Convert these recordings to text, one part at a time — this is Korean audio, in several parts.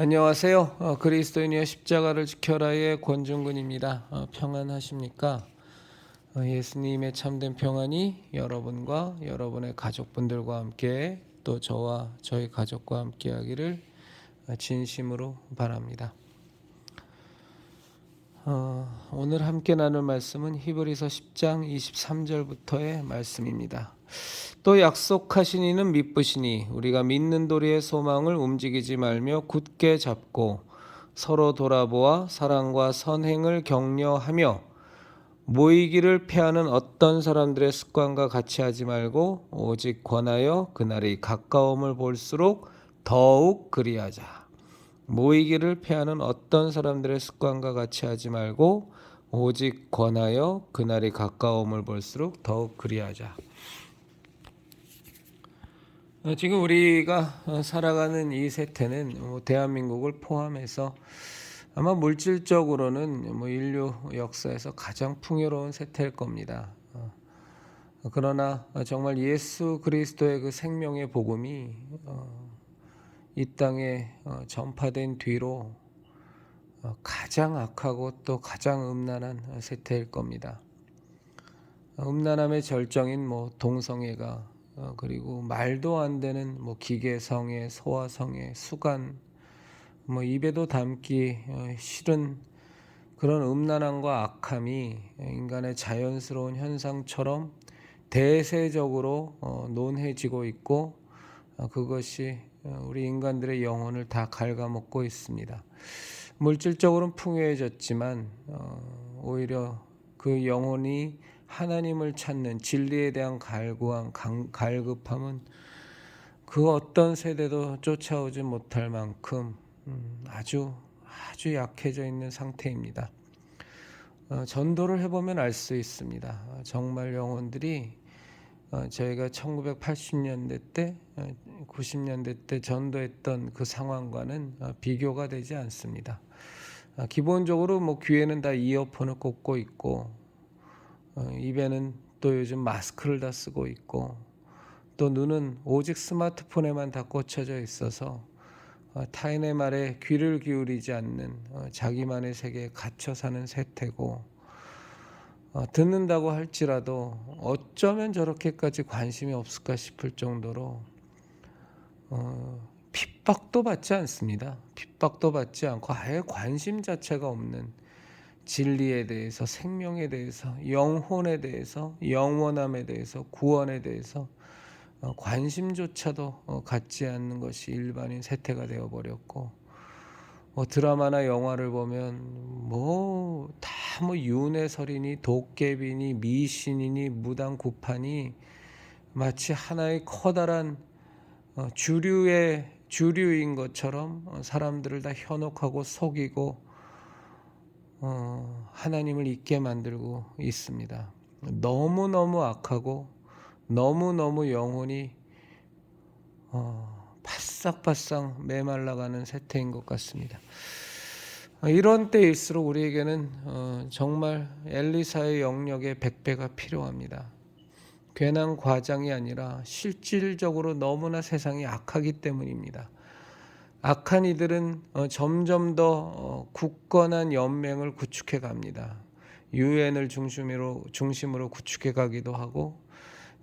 안녕하세요. 어, 그리스도인의 십자가를 지켜라의 권중근입니다. 어, 평안하십니까? 어, 예수님의 참된 평안이 여러분과 여러분의 가족분들과 함께 또 저와 저희 가족과 함께 하기를 어, 진심으로 바랍니다. 어, 오늘 함께 나눌 말씀은 히브리서 10장 23절부터의 말씀입니다. 또 약속하신 이는 믿으시니 우리가 믿는 도리의 소망을 움직이지 말며 굳게 잡고 서로 돌아보아 사랑과 선행을 격려하며 모이기를 패하는 어떤 사람들의 습관과 같이 하지 말고 오직 권하여 그날이 가까움을 볼수록 더욱 그리하자. 모이기를 패하는 어떤 사람들의 습관과 같이 하지 말고 오직 권하여 그날이 가까움을 볼수록 더욱 그리하자. 어, 지금 우리가 어, 살아가는 이 세태는 뭐 대한민국을 포함해서 아마 물질적으로는 뭐 인류 역사에서 가장 풍요로운 세태일 겁니다. 어, 그러나 정말 예수 그리스도의 그 생명의 복음이 이 땅에 전파된 뒤로 가장 악하고 또 가장 음란한 세태일 겁니다. 음란함의 절정인 뭐 동성애가 어, 그리고 말도 안 되는 뭐 기계성애, 소화성애, 수간, 뭐 입에도 담기 어, 싫은 그런 음란함과 악함이 인간의 자연스러운 현상처럼 대세적으로 어, 논해지고 있고 어, 그것이 어, 우리 인간들의 영혼을 다 갉아먹고 있습니다. 물질적으로는 풍요해졌지만 어, 오히려 그 영혼이 하나님을 찾는 진리에 대한 갈구함, 강- 갈급함은 그 어떤 세대도 쫓아오지 못할 만큼 음, 아주 아주 약해져 있는 상태입니다. 어, 전도를 해보면 알 수 있습니다. 어, 정말 영혼들이 어, 저희가 1980년대 때, 어, 90년대 때 전도했던 그 상황과는 어, 비교가 되지 않습니다. 아, 기본적으로 뭐 귀에는 다 이어폰을 꽂고 있고 어, 입에는 또 요즘 마스크를 다 쓰고 있고 또 눈은 오직 스마트폰에만 다 꽂혀져 있어서 어, 타인의 말에 귀를 기울이지 않는 어, 자기만의 세계에 갇혀 사는 세태고 어, 듣는다고 할지라도 어쩌면 저렇게까지 관심이 없을까 싶을 정도로 어, 핍박도 받지 않습니다. 핍박도 받지 않고 아예 관심 자체가 없는 진리에 대해서, 생명에 대해서, 영혼에 대해서, 영원함에 대해서, 구원에 대해서 어, 관심조차도 어, 갖지 않는 것이 일반인 세태가 되어 버렸고 뭐 드라마나 영화를 보면 뭐 다뭐 윤회설이니 도깨비니 미신이니 무당구파니 마치 하나의 커다란 어, 주류의 주류인 것처럼 어, 사람들을 다 현혹하고 속이고 어, 하나님을 잊게 만들고 있습니다. 너무 너무 악하고 너무 너무 영혼이 어, 바싹바싹 메말라가는 세태인 것 같습니다. 어, 이런 때일수록 우리에게는 어, 정말 엘리사의 영역의 백배가 필요합니다. 괜한 과장이 아니라 실질적으로 너무나 세상이 악하기 때문입니다. 악한 이들은 어, 점점 더 어, 굳건한 연맹을 구축해 갑니다. 유엔을 중심으로 중심으로 구축해 가기도 하고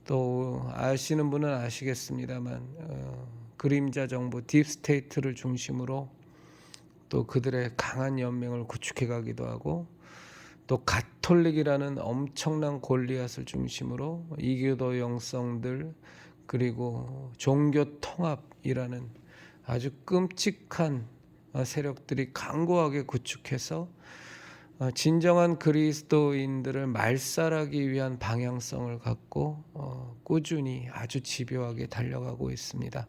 또 아시는 분은 아시겠습니다만 어, 그림자 정부 딥스테이트를 중심으로 또 그들의 강한 연맹을 구축해 가기도 하고 또 가톨릭이라는 엄청난 골리앗을 중심으로 이교도 영성들 그리고 종교 통합이라는 아주 끔찍한 어, 세력들이 강고하게 구축해서 어, 진정한 그리스도인들을 말살하기 위한 방향성을 갖고 어, 꾸준히 아주 집요하게 달려가고 있습니다.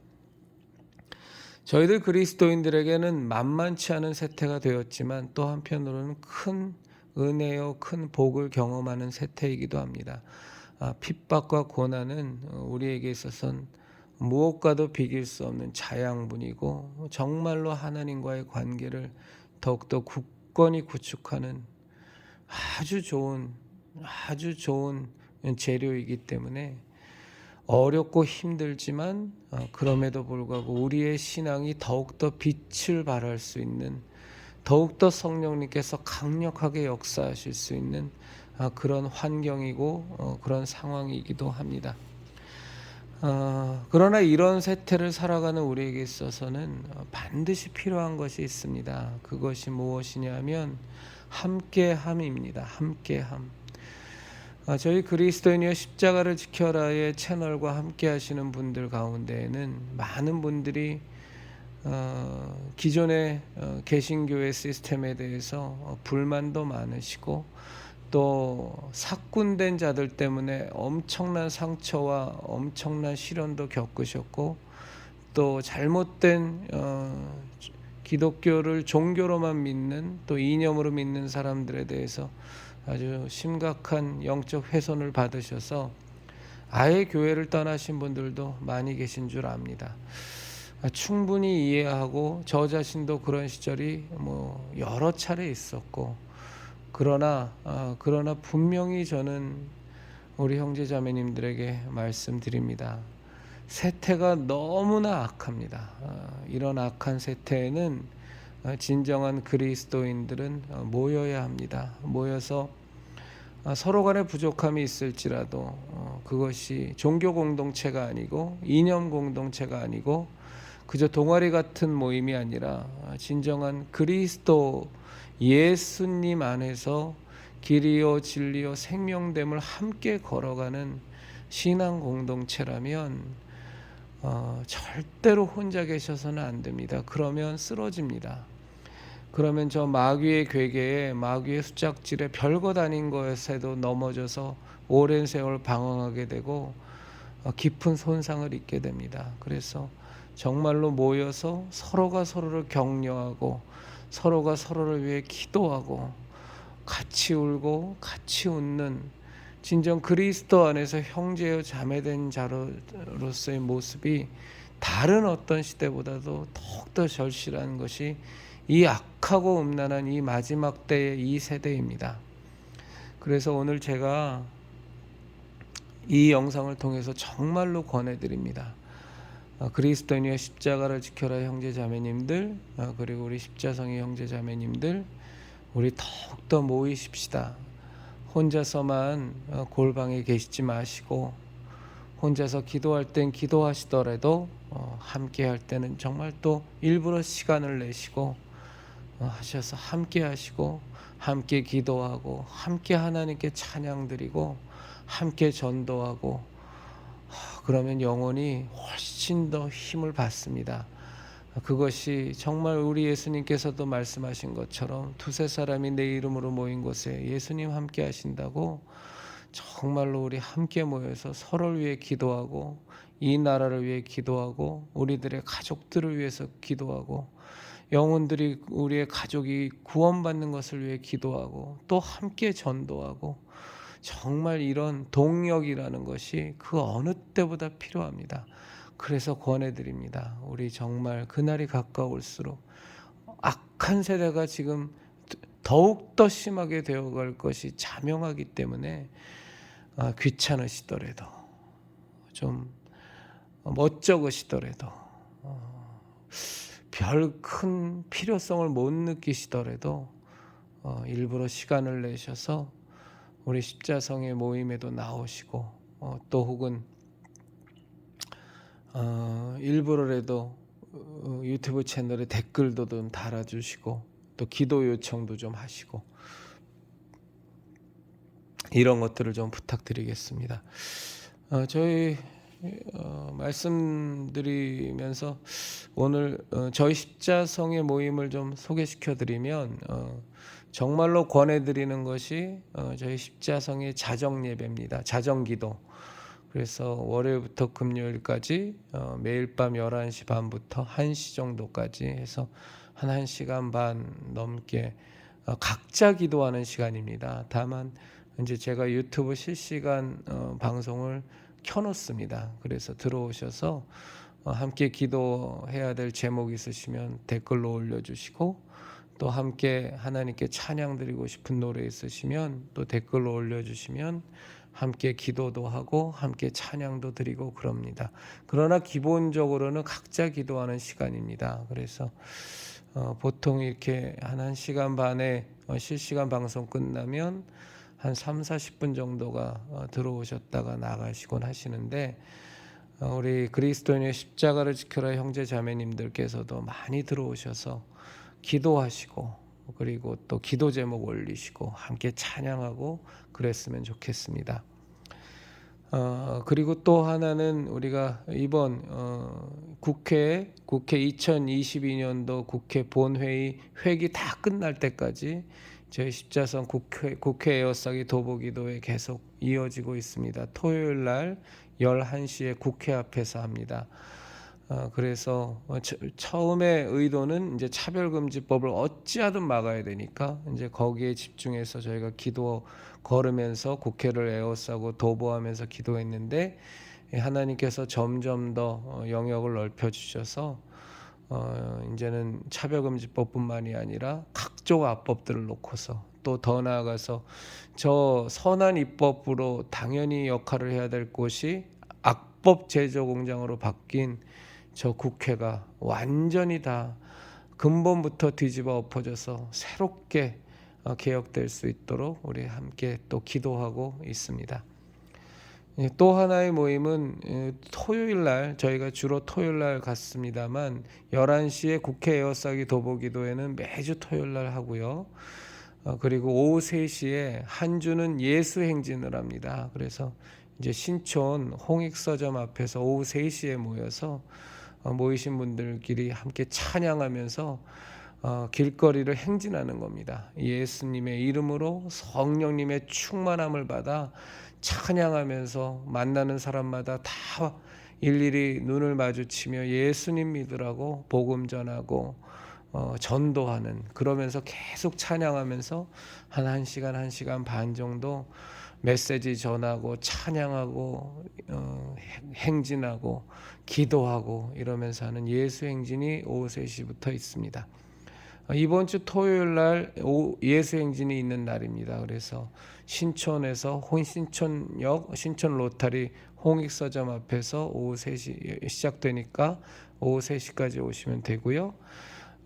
저희들 그리스도인들에게는 만만치 않은 세태가 되었지만 또 한편으로는 큰 은혜요, 큰 복을 경험하는 세태이기도 합니다. 아, 핍박과 고난은 우리에게 있어서는 무엇과도 비길 수 없는 자양분이고 정말로 하나님과의 관계를 더욱더 굳건히 구축하는 아주 좋은 아주 좋은 재료이기 때문에 어렵고 힘들지만 어, 그럼에도 불구하고 우리의 신앙이 더욱더 빛을 발할 수 있는 더욱더 성령님께서 강력하게 역사하실 수 있는 아, 그런 환경이고 어, 그런 상황이기도 합니다. 어, 그러나 이런 세태를 살아가는 우리에게 있어서는 어, 반드시 필요한 것이 있습니다. 그것이 무엇이냐면 함께함입니다. 함께함. 아, 저희 그리스도인이여 십자가를 지켜라의 채널과 함께 하시는 분들 가운데에는 많은 분들이 어, 기존의 어, 개신교의 시스템에 대해서 어, 불만도 많으시고 또 삭군된 자들 때문에 엄청난 상처와 엄청난 시련도 겪으셨고 또 잘못된 어, 기독교를 종교로만 믿는 또 이념으로 믿는 사람들에 대해서 아주 심각한 영적 훼손을 받으셔서 아예 교회를 떠나신 분들도 많이 계신 줄 압니다. 아, 충분히 이해하고 저 자신도 그런 시절이 뭐 여러 차례 있었고 그러나 아, 그러나 분명히 저는 우리 형제 자매님들에게 말씀드립니다. 세태가 너무나 악합니다. 아, 이런 악한 세태에는 어, 진정한 그리스도인들은 어, 모여야 합니다. 모여서 어, 서로 간에 부족함이 있을지라도 그것이 종교 공동체가 아니고 이념 공동체가 아니고 그저 동아리 같은 모임이 아니라 진정한 그리스도 예수님 안에서 길이요 진리요 생명됨을 함께 걸어가는 신앙 공동체라면 어, 절대로 혼자 계셔서는 안 됩니다. 그러면 쓰러집니다. 그러면 저 마귀의 괴계에 마귀의 수작질에 별것 아닌 것에도 넘어져서 오랜 세월 방황하게 되고 어, 깊은 손상을 입게 됩니다. 그래서 정말로 모여서 서로가 서로를 격려하고 서로가 서로를 위해 기도하고 같이 울고 같이 웃는 진정 그리스도 안에서 형제여 자매된 자로서의 모습이 다른 어떤 시대보다도 더욱더 절실한 것이 이 악하고 음란한 이 마지막 때의 이 세대입니다. 그래서 오늘 제가 이 영상을 통해서 정말로 권해드립니다. 어, 그리스도인의 십자가를 지켜라 형제 자매님들 어, 그리고 우리 십자성의 형제 자매님들 우리 더욱더 모이십시다. 혼자서만 어, 골방에 계시지 마시고 혼자서 기도할 땐 기도하시더라도 함께 할 때는 정말 또 일부러 시간을 내시고 하셔서 함께 하시고 함께 기도하고 함께 하나님께 찬양 드리고 함께 전도하고 그러면 영혼이 훨씬 더 힘을 받습니다. 그것이 정말 우리 예수님께서도 말씀하신 것처럼 두세 사람이 내 이름으로 모인 곳에 예수님 함께 하신다고 정말로 우리 함께 모여서 서로를 위해 기도하고 이 나라를 위해 기도하고 우리들의 가족들을 위해서 기도하고 영혼들이 우리의 가족이 구원받는 것을 위해 기도하고 또 함께 전도하고 정말 이런 동력이라는 것이 그 어느 때보다 필요합니다. 그래서 권해드립니다. 우리 정말 그날이 가까울수록 악한 세대가 지금 더욱더 심하게 되어갈 것이 자명하기 때문에 아, 귀찮으시더라도 좀 멋쩍으시더라도 어, 별큰 필요성을 못 느끼시더라도 어, 일부러 시간을 내셔서 우리 십자성의 모임에도 나오시고 어, 또 혹은 어, 일부러라도 어, 유튜브 채널에 댓글도 좀 달아주시고 또 기도 요청도 좀 하시고 이런 것들을 좀 부탁드리겠습니다. 어, 저희 어, 말씀드리면서 오늘 어, 저희 십자성의 모임을 좀 소개시켜 드리면 어, 정말로 권해드리는 것이 어, 저희 십자성의 자정 예배입니다. 자정 기도. 그래서 월요일부터 금요일까지 어, 매일 밤 11시 반부터 1시 정도까지 해서 한 1시간 반 넘게 어, 각자 기도하는 시간입니다. 다만 이제 제가 유튜브 실시간 어, 방송을 켜놓습니다. 그래서 들어오셔서 어, 함께 기도해야 될 제목 있으시면 댓글로 올려주시고 또 함께 하나님께 찬양 드리고 싶은 노래 있으시면 또 댓글로 올려주시면 함께 기도도 하고 함께 찬양도 드리고 그럽니다. 그러나 기본적으로는 각자 기도하는 시간입니다. 그래서 어, 보통 이렇게 한 1시간 반에 어, 실시간 방송 끝나면 한 3, 40분 정도가 어, 들어오셨다가 나가시곤 하시는데 어, 우리 그리스도인의 십자가를 지켜라 형제 자매님들께서도 많이 들어오셔서 기도하시고 그리고 또 기도 제목 올리시고 함께 찬양하고 그랬으면 좋겠습니다. 어, 그리고 또 하나는 우리가 이번 어, 국회 국회 2022년도 국회 본회의 회기 다 끝날 때까지 저희 십자선 국회 국회 에어싸기 도보기도에 계속 이어지고 있습니다. 토요일 날 11시에 국회 앞에서 합니다. 어, 그래서 어, 처, 처음에 의도는 이제 차별금지법을 어찌하든 막아야 되니까 이제 거기에 집중해서 저희가 기도 걸으면서 국회를 에워싸고 도보하면서 기도했는데 예, 하나님께서 점점 더 어, 영역을 넓혀 주셔서 어, 이제는 차별금지법뿐만이 아니라 각종 합법들을 놓고서 또 더 나아가서 저 선한 입법으로 당연히 역할을 해야 될 곳이 악법 제조 공장으로 바뀐 저 국회가 완전히 다 근본부터 뒤집어 엎어져서 새롭게 어, 개혁될 수 있도록 우리 함께 또 기도하고 있습니다. 예, 또 하나의 모임은 예, 토요일 날 저희가 주로 토요일 날 갔습니다만 11시에 국회 에어싸기 도보기도회는 매주 토요일 날 하고요. 어, 그리고 오후 3시에 한 주는 예수 행진을 합니다. 그래서 이제 신촌 홍익서점 앞에서 오후 3시에 모여서 어, 모이신 분들끼리 함께 찬양하면서 어, 길거리를 행진하는 겁니다. 예수님의 이름으로 성령님의 충만함을 받아 찬양하면서 만나는 사람마다 다 일일이 눈을 마주치며 예수님 믿으라고 복음 전하고 어, 전도하는 그러면서 계속 찬양하면서 한 1시간 1시간 반 정도 메시지 전하고 찬양하고 어, 행진하고 기도하고 이러면서 하는 예수 행진이 오후 3시부터 있습니다. 어, 이번 주 토요일 날 예수 행진이 있는 날입니다. 그래서 신촌에서 신촌역 신촌 로타리 홍익 서점 앞에서 오후 3시 시작되니까 오후 3시까지 오시면 되고요.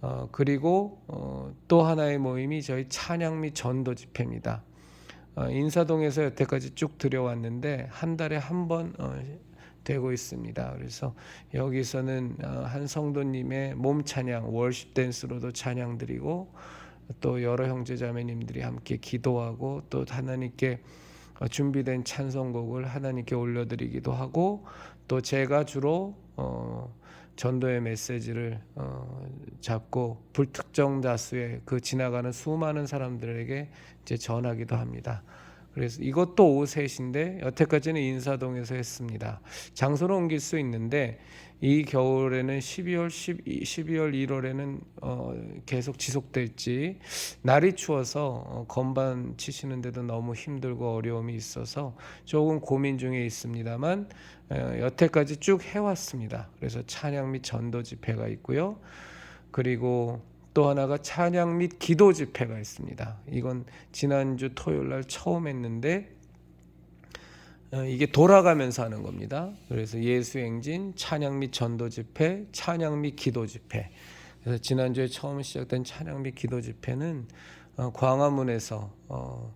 어, 그리고 어, 또 하나의 모임이 저희 찬양 및 전도 집회입니다. 어, 인사동에서 여태까지 쭉 들여왔는데 한 달에 한번 어, 되고 있습니다. 그래서 여기서는 어, 한 성도님의 몸 찬양, 월십 댄스로도 찬양 드리고 또 여러 형제 자매님들이 함께 기도하고 또 하나님께 어, 준비된 찬송곡을 하나님께 올려드리기도 하고 또 제가 주로 어, 전도의 메시지를 어, 잡고 불특정 다수의 그 지나가는 수많은 사람들에게 이제 전하기도 합니다. 그래서 이것도 오후 3시인데 여태까지는 인사동에서 했습니다. 장소를 옮길 수 있는데 이 겨울에는 12월 12, 12월 1월에는 어, 계속 지속될지 날이 추워서 어, 건반 치시는데도 너무 힘들고 어려움이 있어서 조금 고민 중에 있습니다만 어, 여태까지 쭉 해왔습니다. 그래서 찬양 및 전도 집회가 있고요. 그리고 또 하나가 찬양 및 기도 집회가 있습니다. 이건 지난주 토요일 날 처음 했는데 어, 이게 돌아가면서 하는 겁니다. 그래서 예수행진, 찬양 및 전도 집회, 찬양 및 기도 집회. 그래서 지난주에 처음 시작된 찬양 및 기도 집회는 어, 광화문에서 어,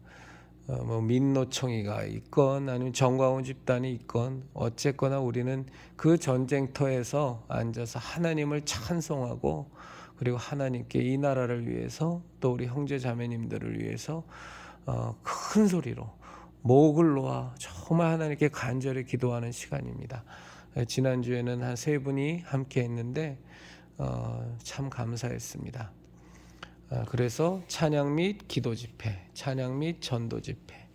어, 뭐 민노총이가 있건 아니면 정광훈 집단이 있건 어쨌거나 우리는 그 전쟁터에서 앉아서 하나님을 찬송하고 그리고 하나님께 이 나라를 위해서 또 우리 형제 자매님들을 위해서 어, 큰 소리로 목을 놓아 정말 하나님께 간절히 기도하는 시간입니다. 지난주에는 한 세 분이 함께 했는데 어, 참 감사했습니다. 어, 그래서 찬양 및 기도 집회, 찬양 및 전도 집회,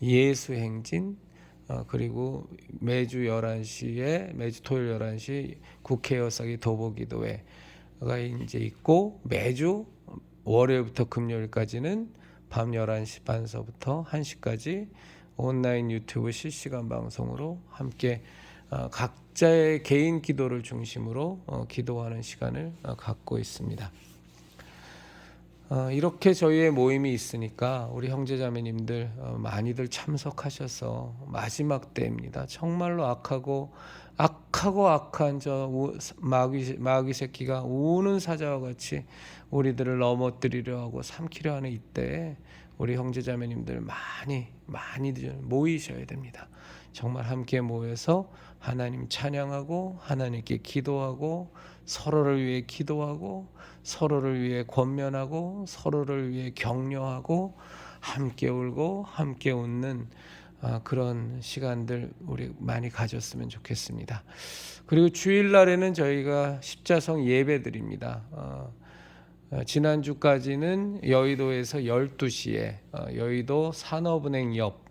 예수 행진, 어, 그리고 매주 11시에 매주 토요일 11시 국회 여사기 도보기도회가 이제 있고 매주 월요일부터 금요일까지는 밤 11시 반서부터 1시까지 온라인 유튜브 실시간 방송으로 함께 어, 각자의 개인 기도를 중심으로 어, 기도하는 시간을 어, 갖고 있습니다. 어, 이렇게 저희의 모임이 있으니까 우리 형제자매님들 어, 많이들 참석하셔서 마지막 때입니다. 정말로 악하고 악하고 악한 저 우- 마귀 마귀 새끼가 우는 사자와 같이 우리들을 넘어뜨리려 하고 삼키려 하는 이때에 우리 형제자매님들 많이 많이들 모이셔야 됩니다. 정말 함께 모여서 하나님 찬양하고 하나님께 기도하고 서로를 위해 기도하고 서로를 위해 권면하고 서로를 위해 격려하고 함께 울고 함께 웃는 아, 그런 시간들 우리 많이 가졌으면 좋겠습니다. 그리고 주일날에는 저희가 십자성 예배 드립니다. 어, 어, 지난주까지는 여의도에서 12시에 어, 여의도 산업은행 옆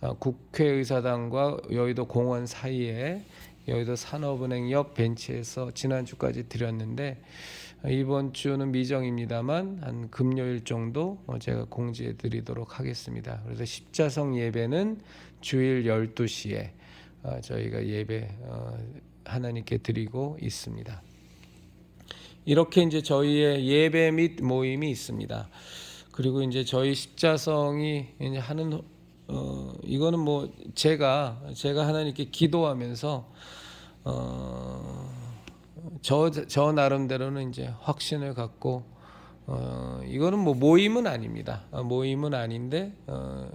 어, 국회의사당과 여의도 공원 사이에 여의도 산업은행 옆 벤치에서 지난주까지 드렸는데 어, 이번 주는 미정입니다만 한 금요일 정도 어, 제가 공지해 드리도록 하겠습니다. 그래서 십자성 예배는 주일 12시에 어, 저희가 예배 어, 하나님께 드리고 있습니다. 이렇게 이제 저희의 예배 및 모임이 있습니다. 그리고 이제 저희 십자성이 이제 하는 어 이거는 뭐 제가 제가 하나님께 기도하면서 어저 저 나름대로는 이제 확신을 갖고 어 이거는 뭐 모임은 아닙니다. 어, 모임은 아닌데 어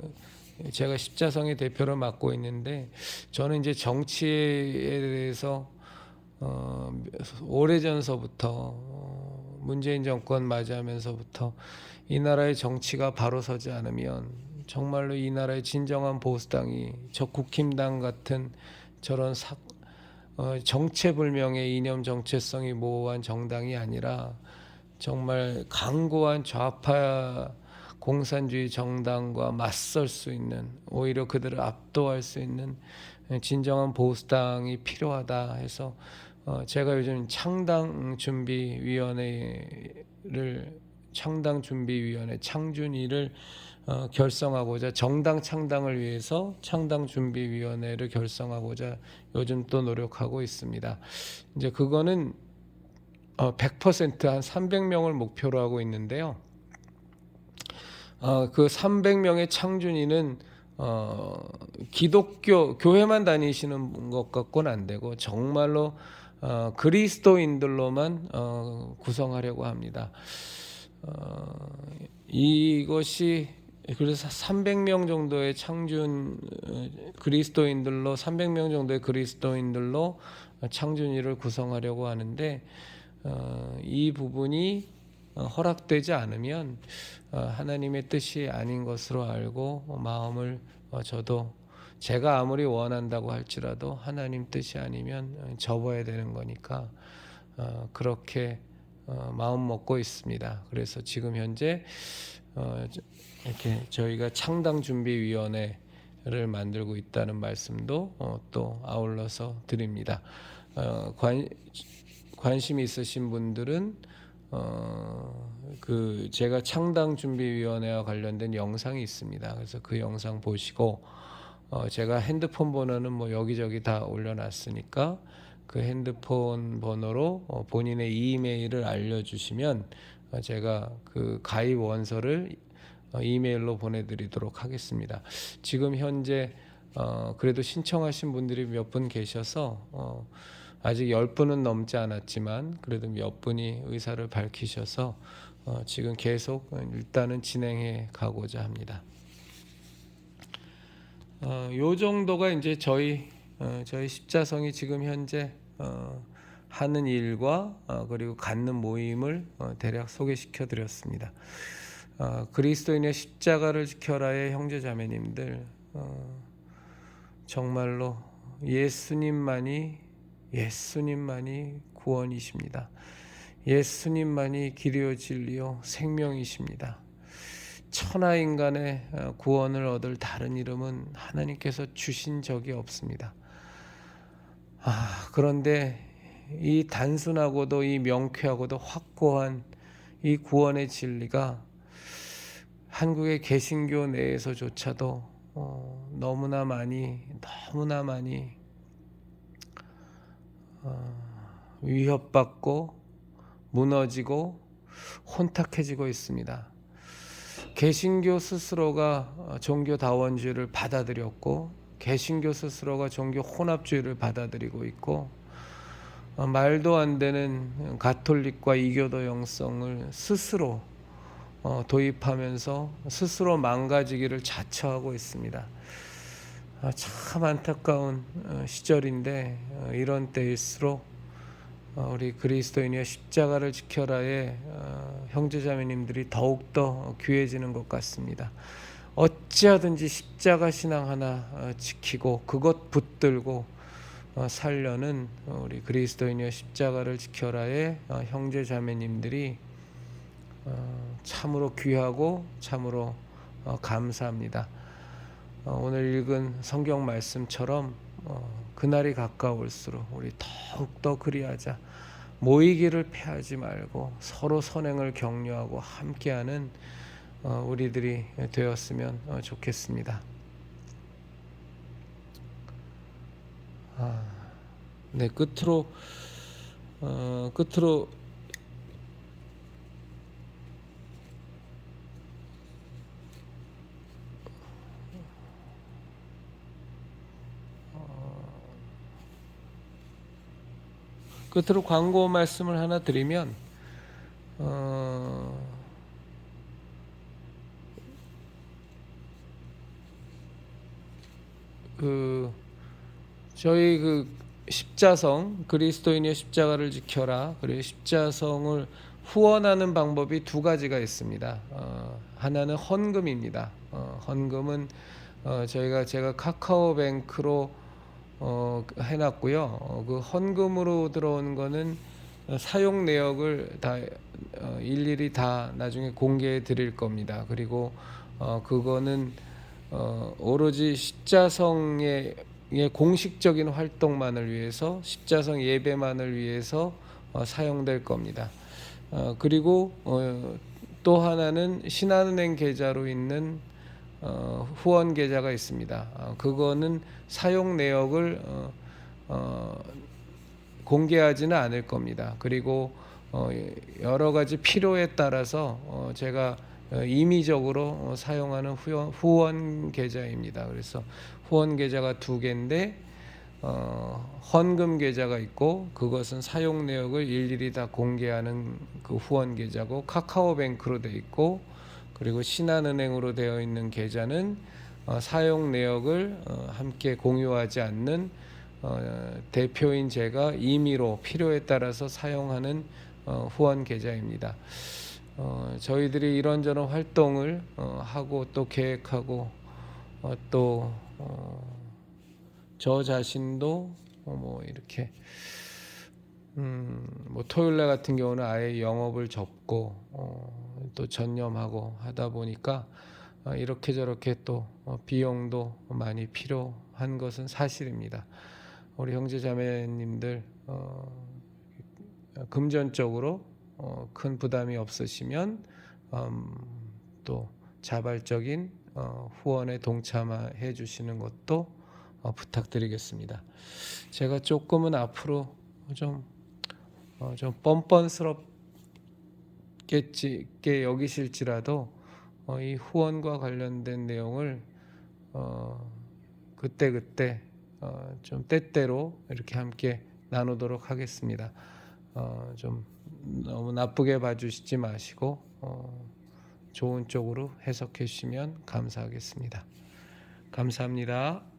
제가 십자성의 대표를 맡고 있는데 저는 이제 정치에 대해서 어, 오래전서부터 어, 문재인 정권 맞이하면서부터 이 나라의 정치가 바로 서지 않으면 정말로 이 나라의 진정한 보수당이 저 국힘당 같은 저런 사, 어, 정체불명의 이념 정체성이 모호한 정당이 아니라 정말 강고한 좌파 공산주의 정당과 맞설 수 있는 오히려 그들을 압도할 수 있는 진정한 보수당이 필요하다 해서 어, 제가 요즘 창당 준비 위원회를 창당 준비 위원회 창준위를 어, 결성하고자 정당 창당을 위해서 창당 준비 위원회를 결성하고자 요즘 또 노력하고 있습니다. 이제 그거는 어, 100%한 300명을 목표로 하고 있는데요. 어, 그 300명의 창준이는 어, 기독교 교회만 다니시는 것 같고는 안 되고 정말로 어, 그리스도인들로만 어, 구성하려고 합니다. 어, 이것이 그래서 300명 정도의 창준 어, 그리스도인들로 300명 정도의 그리스도인들로 창준이를 구성하려고 하는데 어, 이 부분이 어, 허락되지 않으면 어, 하나님의 뜻이 아닌 것으로 알고 어, 마음을 어, 저도 제가 아무리 원한다고 할지라도 하나님 뜻이 아니면 어, 접어야 되는 거니까 어, 그렇게 어, 마음 먹고 있습니다. 그래서 지금 현재 어, 저- 이렇게 저희가 창당 준비 위원회를 만들고 있다는 말씀도 어, 또 아울러서 드립니다. 어, 관 관심 있으신 분들은 어, 그 제가 창당 준비 위원회와 관련된 영상이 있습니다. 그래서 그 영상 보시고 어, 제가 핸드폰 번호는 뭐 여기저기 다 올려놨으니까 그 핸드폰 번호로 어, 본인의 이메일을 알려주시면 어, 제가 그 가입 원서를 어, 이메일로 보내드리도록 하겠습니다. 지금 현재 어, 그래도 신청하신 분들이 몇 분 계셔서 어, 아직 열 분은 넘지 않았지만 그래도 몇 분이 의사를 밝히셔서 어, 지금 계속 일단은 진행해 가고자 합니다. 어, 요 정도가 이제 저희 어, 저희 십자성이 지금 현재 어, 하는 일과 어, 그리고 갖는 모임을 어, 대략 소개시켜 드렸습니다. 어, 그리스도인의 십자가를 지켜라의 형제 자매님들 어, 정말로 예수님만이 예수님만이 구원이십니다. 예수님만이 길이요 진리요 생명이십니다. 천하 인간의 어, 구원을 얻을 다른 이름은 하나님께서 주신 적이 없습니다. 아, 그런데 이 단순하고도 이 명쾌하고도 확고한 이 구원의 진리가 한국의 개신교 내에서조차도 어, 너무나 많이 너무나 많이 어, 위협받고 무너지고 혼탁해지고 있습니다. 개신교 스스로가 어, 종교다원주의를 받아들였고 개신교 스스로가 종교 혼합주의를 받아들이고 있고 어, 말도 안 되는 가톨릭과 이교도 영성을 스스로 어, 도입하면서 스스로 망가지기를 자처하고 있습니다. 아, 참 안타까운 어, 시절인데 어, 이런 때일수록 어, 우리 그리스도인이여 십자가를 지켜라의 어, 형제자매님들이 더욱더 귀해지는 것 같습니다. 어찌하든지 십자가 신앙 하나 어, 지키고 그것 붙들고 어, 살려는 어, 우리 그리스도인이여 십자가를 지켜라의 어, 형제 자매님들이 어, 참으로 귀하고 참으로 어, 감사합니다. 어, 오늘 읽은 성경 말씀처럼 어, 그날이 가까울수록 우리 더욱더 그리하자 모이기를 패하지 말고 서로 선행을 격려하고 함께하는 어, 우리들이 되었으면 어, 좋겠습니다. 아, 네 끝으로 어, 끝으로 끝으로 광고 말씀을 하나 드리면 어, 그 저희 그 십자성 그리스도인의 십자가를 지켜라 그리고 십자성을 후원하는 방법이 두 가지가 있습니다. 어, 하나는 헌금입니다. 어, 헌금은 어, 저희가 제가 카카오뱅크로 어, 해놨고요. 어, 그 헌금으로 들어온 거는 어, 사용 내역을 다 어, 일일이 다 나중에 공개해 드릴 겁니다. 그리고 어, 그거는 어, 오로지 십자성의 의 공식적인 활동만을 위해서 십자성 예배만을 위해서 어, 사용될 겁니다. 어, 그리고 어, 또 하나는 신한은행 계좌로 있는 어, 후원 계좌가 있습니다. 어, 그거는 사용 내역을 어, 어, 공개하지는 않을 겁니다. 그리고 어, 여러 가지 필요에 따라서 어, 제가 어, 임의적으로 어, 사용하는 후원, 후원 계좌입니다. 그래서 후원 계좌가 두 개인데 어, 헌금 계좌가 있고 그것은 사용 내역을 일일이 다 공개하는 그 후원 계좌고 카카오뱅크로 돼 있고 그리고 신한은행으로 되어 있는 계좌는 어, 사용 내역을 어, 함께 공유하지 않는 어, 대표인 제가 임의로 필요에 따라서 사용하는 어, 후원 계좌입니다. 어, 저희들이 이런저런 활동을 어, 하고 또 계획하고 어, 또 어, 저 자신도 어, 뭐 이렇게 음, 뭐 토요일 날 같은 경우는 아예 영업을 접고 어, 또 전념하고 하다 보니까 어, 이렇게 저렇게 또 어, 비용도 많이 필요한 것은 사실입니다. 우리 형제자매님들 어, 금전적으로 어, 큰 부담이 없으시면 음, 또 자발적인 어, 후원에 동참해 주시는 것도 어, 부탁드리겠습니다. 제가 조금은 앞으로 좀, 어, 좀 뻔뻔스럽 겠게 여기실지라도 어, 이 후원과 관련된 내용을 어, 그때 그때 어, 좀 때때로 이렇게 함께 나누도록 하겠습니다. 어, 좀 너무 나쁘게 봐주시지 마시고 어, 좋은 쪽으로 해석해 주시면 감사하겠습니다. 감사합니다.